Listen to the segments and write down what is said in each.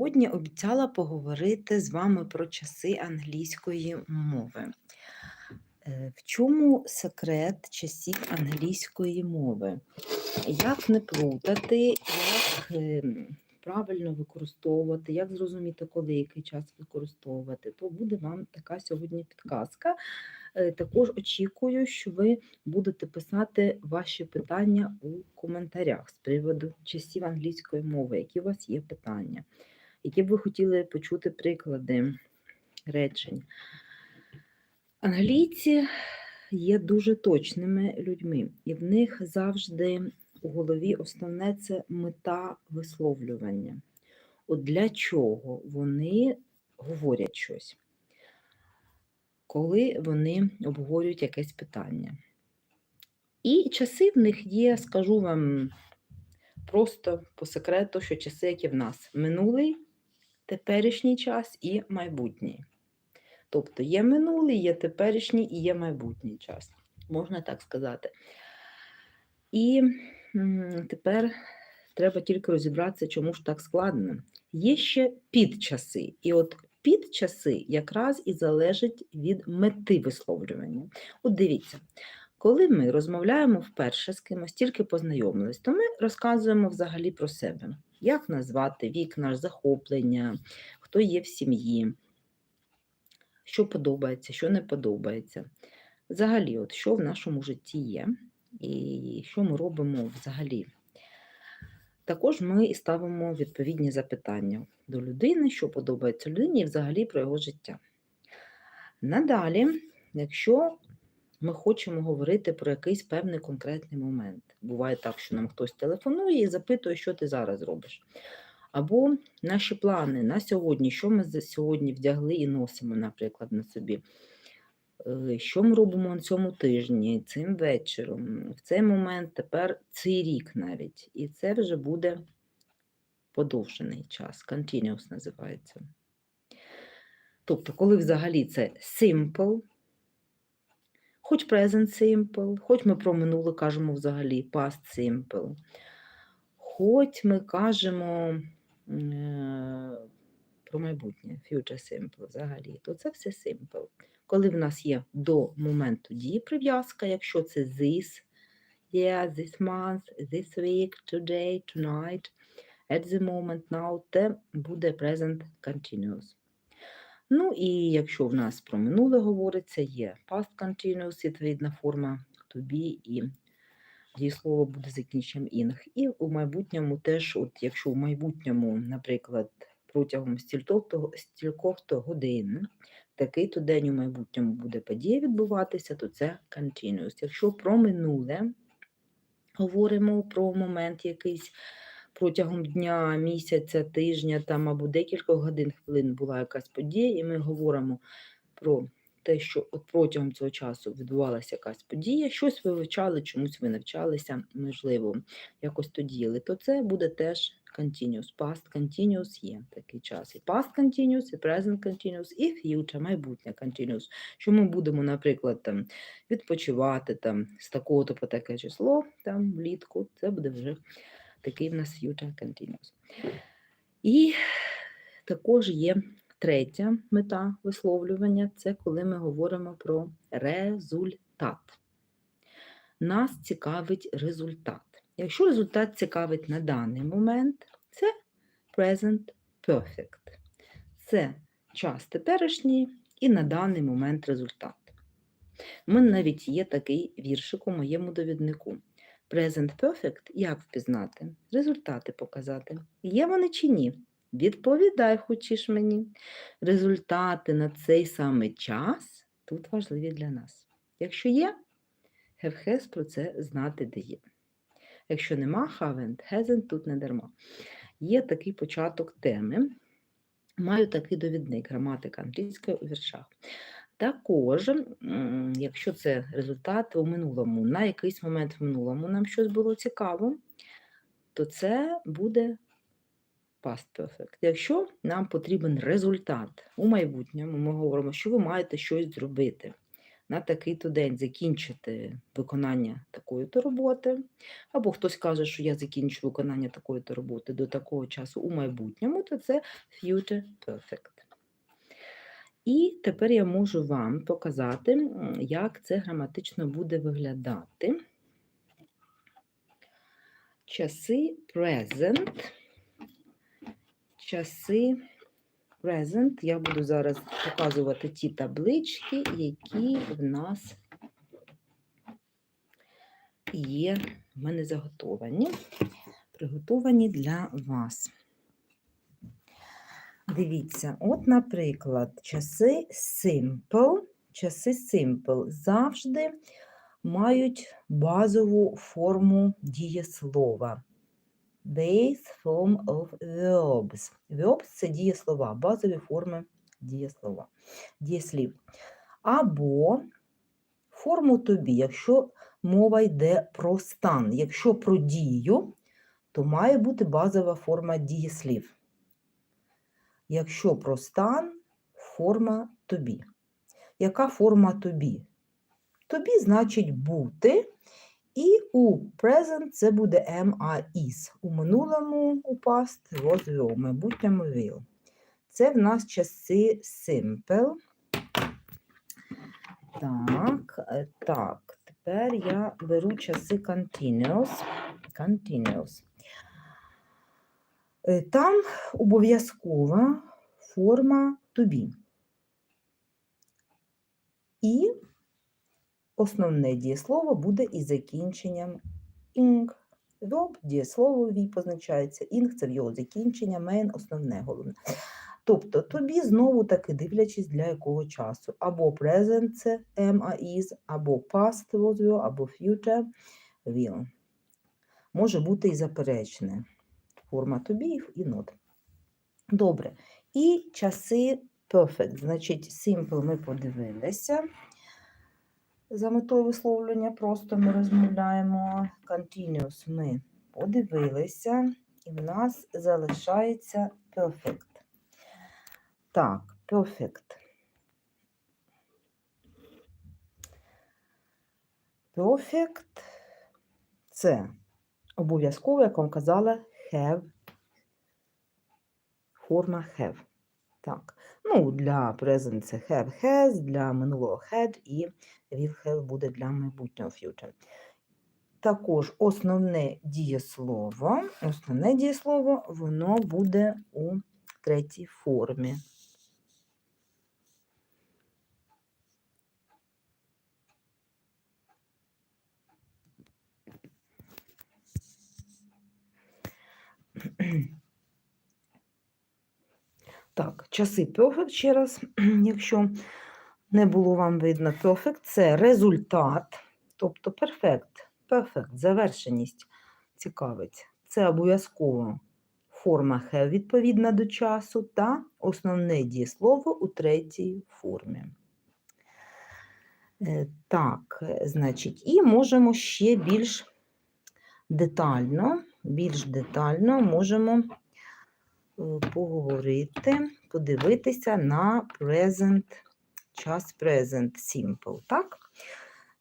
Сьогодні обіцяла поговорити з вами про часи англійської мови. Е, В чому секрет часів англійської мови? Як не плутати, як ем, правильно використовувати, як зрозуміти, коли який час використовувати, то буде вам така сьогодні підказка. Е, Також очікую, що ви будете писати ваші питання у коментарях з приводу часів англійської мови, які у вас є питання які б ви хотіли почути приклади речень. Англійці є дуже точними людьми, і в них завжди у голові основне це мета висловлювання. От для чого вони говорять щось, коли вони обговорюють якесь питання. І часи в них є, скажу вам просто по секрету, що часи, які в нас минулий, теперішній час і майбутній. Тобто є минулий, є теперішній і є майбутній час, можна так сказати. І тепер треба тільки розібратися, чому ж так складно. Є ще підчаси. І от підчаси якраз і залежать від мети висловлювання. От дивіться, коли ми розмовляємо вперше з кимось, тільки познайомились, то ми розказуємо взагалі про себе. Як назвати вік, наш захоплення, хто є в сім'ї, що подобається, що не подобається. Взагалі, от що в нашому житті є, і що ми робимо взагалі. Також ми ставимо відповідні запитання до людини, що подобається людині, і взагалі про його життя. Надалі, якщо ми хочемо говорити про якийсь певний конкретний момент. Буває так, що нам хтось телефонує і запитує, що ти зараз робиш. Або наші плани на сьогодні, що ми сьогодні вдягли і носимо, наприклад, на собі. Е, Що ми робимо на цьому тижні, цим вечором, в цей момент, тепер цей рік навіть. І це вже буде подовжений час, continuous називається. Тобто, коли взагалі це simple, Хоч present simple, хоч ми про минуле кажемо взагалі past simple, хоч ми кажемо е, про майбутнє future simple взагалі, то це все simple. Коли в нас є до моменту дії прив'язка, якщо це this year, this month, this week, today, tonight, at the moment, now, це буде present continuous. Ну і якщо в нас про минуле говориться, є past continuous, відповідна форма be, і дієслово буде закінченням ing. І у майбутньому теж, от якщо в майбутньому, наприклад, протягом стількох-то стількох-то годин такий-то день у майбутньому буде подія відбуватися, то це continuous. Якщо про минуле говоримо про момент якийсь протягом дня, місяця, тижня там або декілька годин хвилин була якась подія, і ми говоримо про те, що от протягом цього часу відбувалася якась подія, щось ви вивчали, чомусь ви навчалися, можливо, якось то діяли, то це буде теж continuous. Past continuous є такий час. І past continuous, і present continuous, і future, майбутнє continuous. Що ми будемо, наприклад, там, відпочивати там, з такого-то по таке число там, влітку, це буде вже такий в нас future continuous. І також є третя мета висловлювання це коли ми говоримо про результат. Нас цікавить результат. Якщо результат цікавить на даний момент, це present perfect. Це час теперішній і на даний момент результат. У мене навіть є такий віршик у моєму довіднику. Present Perfect як впізнати? Результати показати. Є вони чи ні? Відповідай, хочеш мені. Результати на цей самий час тут важливі для нас. Якщо є, have has про це знати дає. Якщо нема, haven't, hasn't тут не дарма. Є такий початок теми. Маю такий довідник, граматика англійської у віршах. Також, якщо це результат у минулому, на якийсь момент в минулому нам щось було цікаво, то це буде past perfect. Якщо нам потрібен результат у майбутньому, ми говоримо, що ви маєте щось зробити. на такий-то день закінчити виконання такої-то роботи, або хтось каже, що я закінчу виконання такої-то роботи до такого часу у майбутньому, то це future perfect. І тепер я можу вам показати, як це граматично буде виглядати. Часи present. Часи present. Я буду зараз показувати ті таблички, які в нас є в мене заготовані, приготовані для вас. Дивіться, от, наприклад, часи simple, часи simple завжди мають базову форму дієслова. Base form of verbs. Verbs – це дієслова, базові форми дієслова, дієслів. Або форму тобі, якщо мова йде про стан. Якщо про дію, то має бути базова форма дієслів. Якщо про стан, форма тобі. Яка форма тобі? Тобі значить бути, і у present це буде am, is. У минулому у past was will, майбутньому will. Це в нас часи simple. Так, е, так, тепер я беру часи continuous. continuous. Е, Там обов'язкова форма тобі. І основне дієслово буде із закінченням ing. Verb дієслово вій позначається. Ing це в його закінчення, main основне головне. Тобто тобі знову таки дивлячись для якого часу. Або present це am, I, is, або past was will, або future will. Може бути і заперечне. Форма тобі і not. Добре. І часи perfect. Значить, simple ми подивилися. За метою висловлення просто ми розмовляємо. Continuous ми подивилися, і в нас залишається perfect. Так, perfect. Perfect це обов'язково, як вам казала, have. Форма have. Так. Ну, для present це have has, для минулого had і will have буде для майбутнього future. Також основне дієслово, основне дієслово, воно буде у третій формі. Так, часи perfect ще раз, якщо не було вам видно perfect, це результат, тобто perfect, perfect, завершеність цікавить. Це обов'язково форма have відповідна до часу та основне дієслово у третій формі. Е, Так, е, значить, і можемо ще більш детально, більш детально можемо е, поговорити, подивитися на present, час present simple, так?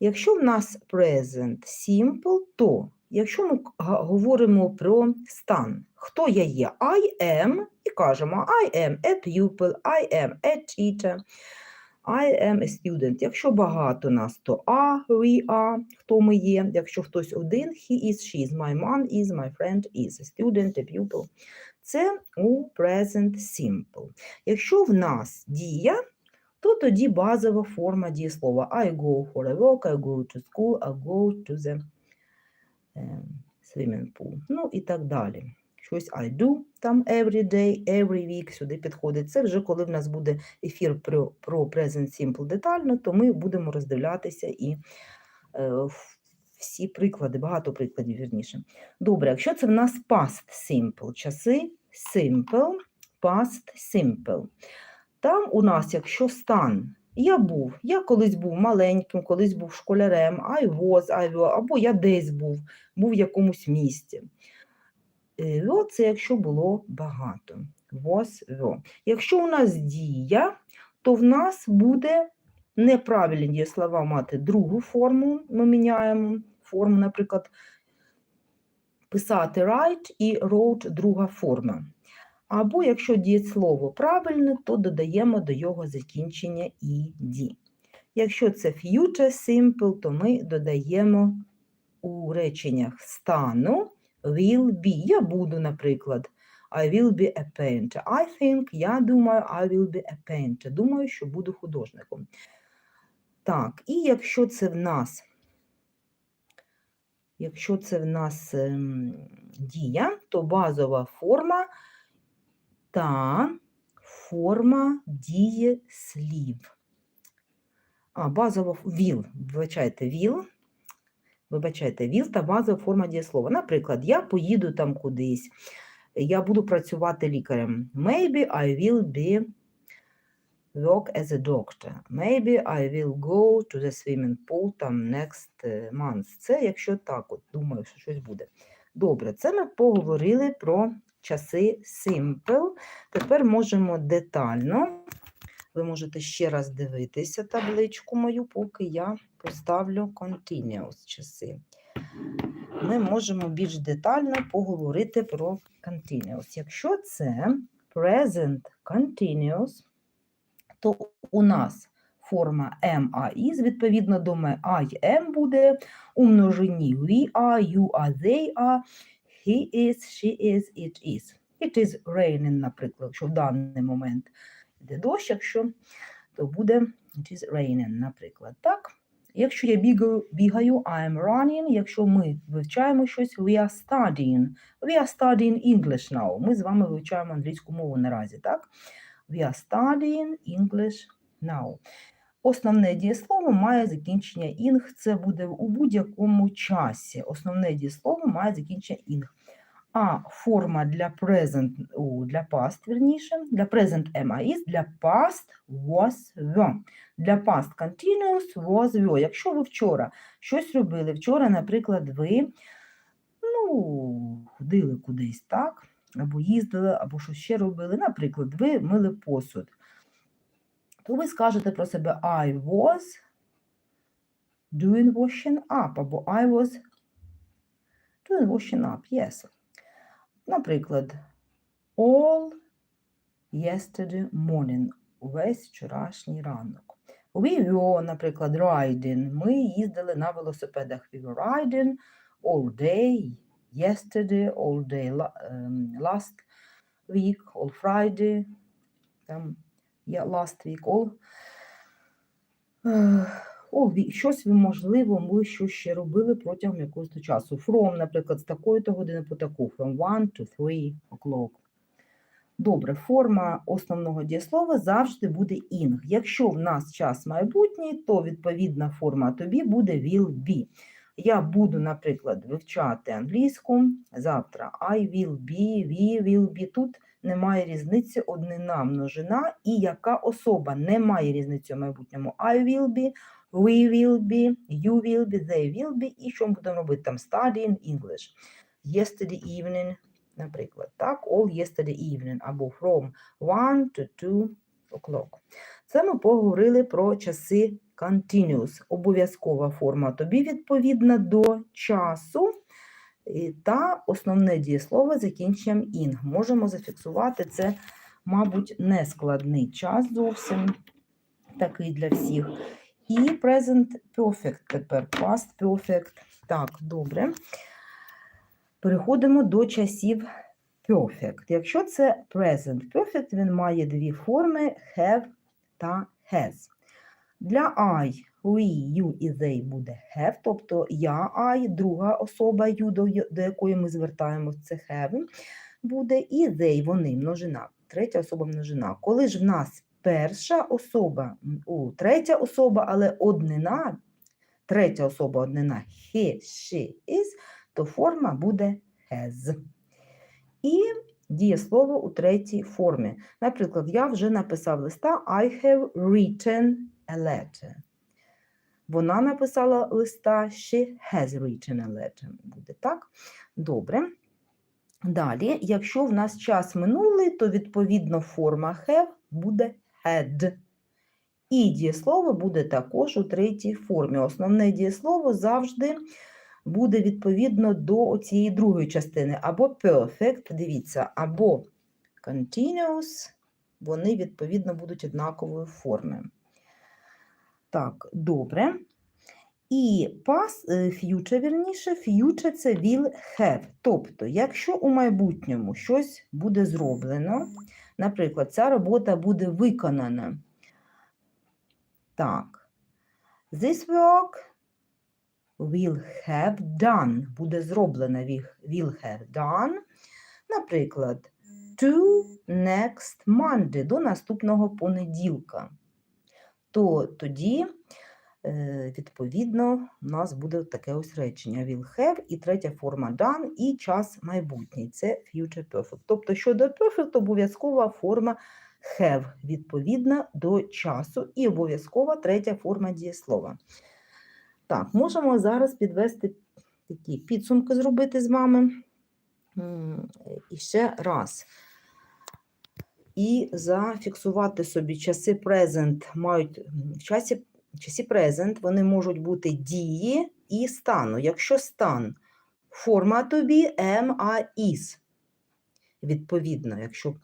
Якщо в нас present simple, то якщо ми говоримо про стан, хто я є? I am, і кажемо I am a pupil, I am a teacher, I am a student. Якщо багато нас, то are, we are, хто ми є. Якщо хтось один, he is, she is, my mom is, my friend is, a student, a pupil. Це у present simple. Якщо в нас дія, то тоді базова форма дієслова. I go for a walk, I go to school, I go to the е, swimming pool. Ну і так далі. Щось I do там every day, every week сюди підходить. Це вже коли в нас буде ефір про, про present simple детально, то ми будемо роздивлятися і е, всі приклади, багато прикладів, вірніше. Добре, якщо це в нас past simple, часи simple, past simple. Там у нас, якщо стан, я був, я колись був маленьким, колись був школярем, I was, I were, або я десь був, був в якомусь місті. Е, Were – це якщо було багато. Was, were. Якщо у нас дія, то в нас буде неправильні дієслова мати другу форму, ми міняємо форму, наприклад, писати write і wrote друга форма. Або якщо дієслово правильне, то додаємо до його закінчення ed. Якщо це future simple, то ми додаємо у реченнях стану will be. Я буду, наприклад, I will be a painter. I think, я думаю, I will be a painter. Думаю, що буду художником. Так, і якщо це в нас, якщо це в нас ем, дія, то базова форма та форма дієслів. А, базова will, вибачайте, will, вибачайте, will та базова форма дієслова. Наприклад, я поїду там кудись, я буду працювати лікарем. Maybe I will be work as a doctor. Maybe I will go to the swimming pool там next е, month. Це якщо так, от думаю, що щось буде. Добре, це ми поговорили про часи simple. Тепер можемо детально. Ви можете ще раз дивитися табличку мою, поки я поставлю continuous часи. Ми можемо більш детально поговорити про continuous. Якщо це present continuous, то у нас форма am, are, is, відповідно до ме I am буде у множині we are, you are, they are, he is, she is, it is. It is raining, наприклад, якщо в даний момент йде дощ, якщо, то буде it is raining, наприклад. Так? Якщо я бігаю, бігаю, I am running, якщо ми вивчаємо щось, we are studying. We are studying English now. Ми з вами вивчаємо англійську мову наразі, так? We are studying English now. Основне дієслово має закінчення ing. Це буде у будь-якому часі. Основне дієслово має закінчення ing. А форма для present, для past, верніше, для present am I is, для past was were. Для past continuous was were. Якщо ви вчора щось робили, вчора, наприклад, ви ну, ходили кудись, так? Або їздили, або щось ще робили. Наприклад, ви мили посуд. То ви скажете про себе I was doing washing up, або I was doing washing up, yes. Наприклад, all yesterday morning, увесь вчорашній ранок. We were, наприклад, riding. Ми їздили на велосипедах. We were riding all day, yesterday, all day ем, last week, all Friday, там, yeah, last week, all. Week. Щось ви, можливо, ми що ще робили протягом якогось часу. From, наприклад, з такої-то години по таку. From 1 to 3 o'clock. Добре, форма основного дієслова завжди буде ing. Якщо в нас час майбутній, то відповідна форма тобі буде will be. Я буду, наприклад, вивчати англійську завтра. I will be, we will be. Тут немає різниці однина, множина і яка особа. Немає різниці у майбутньому. I will be, we will be, you will be, they will be. І що ми будемо робити там? Studying English. Yesterday evening, наприклад. Так, all yesterday evening або from 1 to 2 o'clock. Це ми поговорили про часи continuous. Обов'язкова форма тобі відповідна до часу. Та основне дієслово закінченням ing. Можемо зафіксувати це, мабуть, нескладний час зовсім такий для всіх. І present perfect тепер, past perfect. Так, добре. Переходимо до часів perfect. Якщо це present perfect, він має дві форми have та has. Для I, we, you і they буде have, тобто я I, друга особа you, до, якої ми звертаємося, це have, буде, і they, вони, множина, третя особа множина. Коли ж в нас перша особа, о, третя особа, але однина, третя особа однина he, she, is, то форма буде has. І дієслово у третій формі. Наприклад, я вже написав листа I have written a letter. Вона написала листа she has written a letter. Буде так? Добре. Далі, якщо в нас час минулий, то відповідно форма have буде had. І дієслово буде також у третій формі. Основне дієслово завжди буде відповідно до цієї другої частини. Або perfect, дивіться, або continuous, вони відповідно будуть однакової форми. Так, добре. І past, е, future, вірніше, future це will have. Тобто, якщо у майбутньому щось буде зроблено, наприклад, ця робота буде виконана. Так, this work will have done. Буде зроблено will have done. Наприклад, to next Monday, до наступного понеділка. То тоді, відповідно, у нас буде таке ось речення will have і третя форма done, і час майбутній. Це future perfect. Тобто, щодо perfect, обов'язкова форма have відповідна до часу, і обов'язкова третя форма дієслова. Так, можемо зараз підвести такі підсумки зробити з вами. І ще раз. І зафіксувати собі часи present мають в часі, в часі present вони можуть бути дії і стану. Якщо стан форма тобі am, are, is. Відповідно, якщо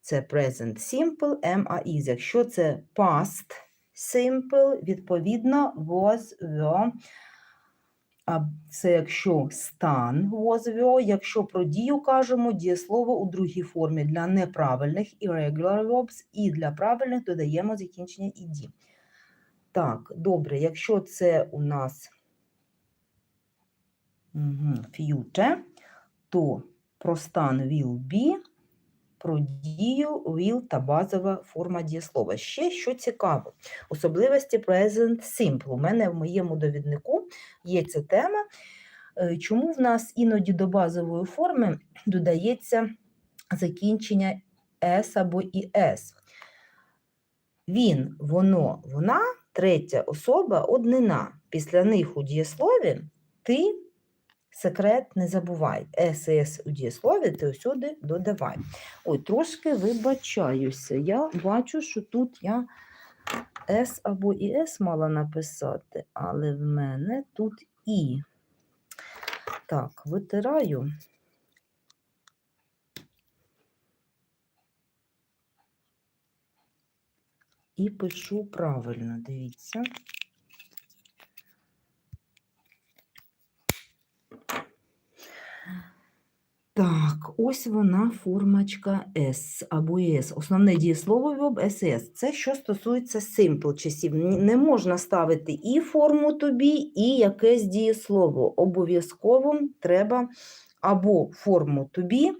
це present simple, am, are, is. Якщо це past simple, відповідно was, were. А це якщо стан was, were. Якщо про дію кажемо, дієслово у другій формі для неправильних irregular verbs, і для правильних додаємо закінчення «ed». Так, добре, якщо це у нас мгм, future, то про стан will be, про дію will та базова форма дієслова. Ще що цікаво, особливості present simple. У мене в моєму довіднику є ця тема. Е, Чому в нас іноді до базової форми додається закінчення S або «іс»? Він, воно, вона, третя особа, однина. Після них у дієслові ти секрет не забувай. СС у дієслові ти усюди додавай. Ой, трошки вибачаюся. Я бачу, що тут я С або ІС мала написати, але в мене тут І. Так, витираю. І пишу правильно, дивіться. Так, ось вона формочка S або S. Основне дієслово verb SS. Це що стосується simple часів. Не можна ставити і форму тобі, і якесь дієслово. Обов'язково треба або форму тобі,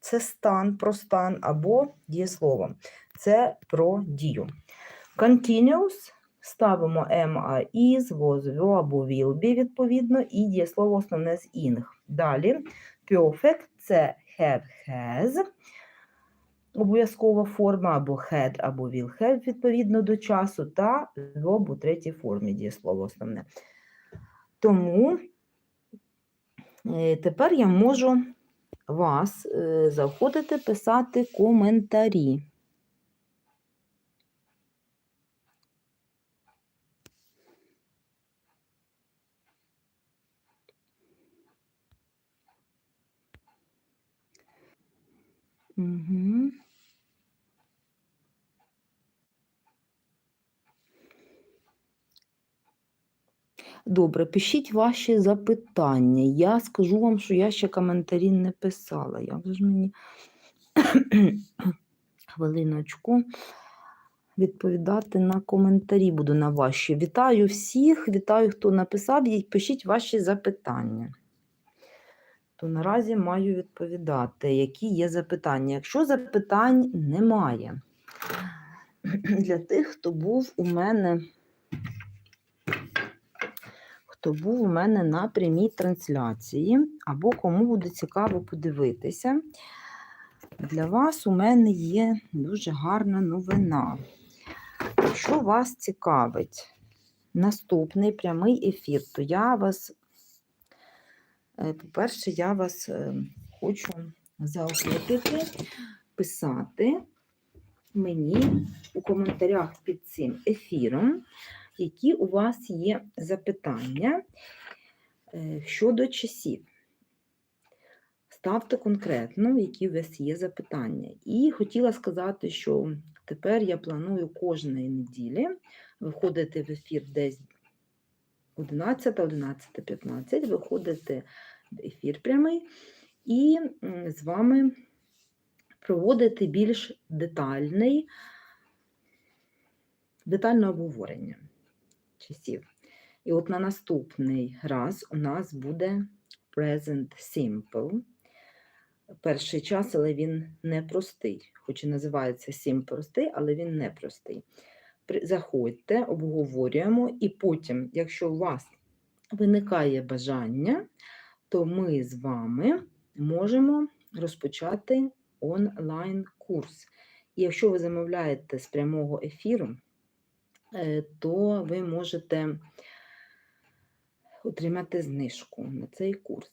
це стан про стан, або дієслово. Це про дію. Continuous ставимо are, is, was, were або will be, відповідно, і дієслово основне з ing. Далі perfect це have, has, обов'язкова форма або had, або will have, відповідно до часу, та verb у третій формі дієслово основне. Тому е, тепер я можу вас е, заходити писати коментарі. Угу. Добре, пишіть ваші запитання. Я скажу вам, що я ще коментарі не писала. Як же ж мені хвилиночку відповідати на коментарі буду на ваші. Вітаю всіх, вітаю, хто написав, і пишіть ваші запитання. То наразі маю відповідати, які є запитання. Якщо запитань немає, для тих, хто був у мене, хто був у мене на прямій трансляції, або кому буде цікаво подивитися, для вас у мене є дуже гарна новина. Якщо вас цікавить? Наступний прямий ефір, то я вас Е, По-перше, я вас е, хочу заохотити писати мені у коментарях під цим ефіром, які у вас є запитання е, щодо часів. Ставте конкретно, які у вас є запитання. І хотіла сказати, що тепер я планую кожної неділі виходити в ефір десь 11, 11, 15, виходити в ефір прямий і з вами проводити більш детальний, детальне обговорення часів. І от на наступний раз у нас буде Present Simple. Перший час, але він непростий. Хоч і називається Сім простий, але він непростий. Заходьте, обговорюємо, і потім, якщо у вас виникає бажання, то ми з вами можемо розпочати онлайн-курс. І якщо ви замовляєте з прямого ефіру, то ви можете отримати знижку на цей курс.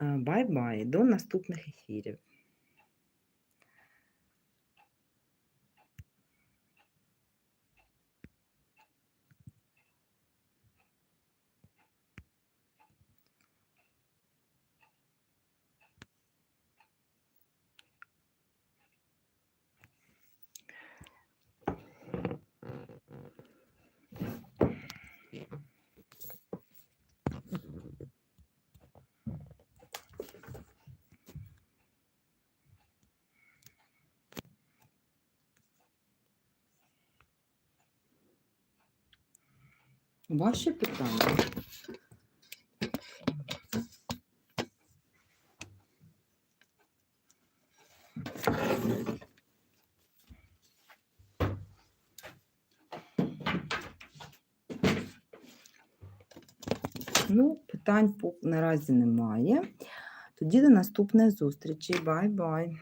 Бай-бай, до наступних ефірів. Ваші питання. Ну, питань наразі немає. Тоді до наступної зустрічі. Бай-бай.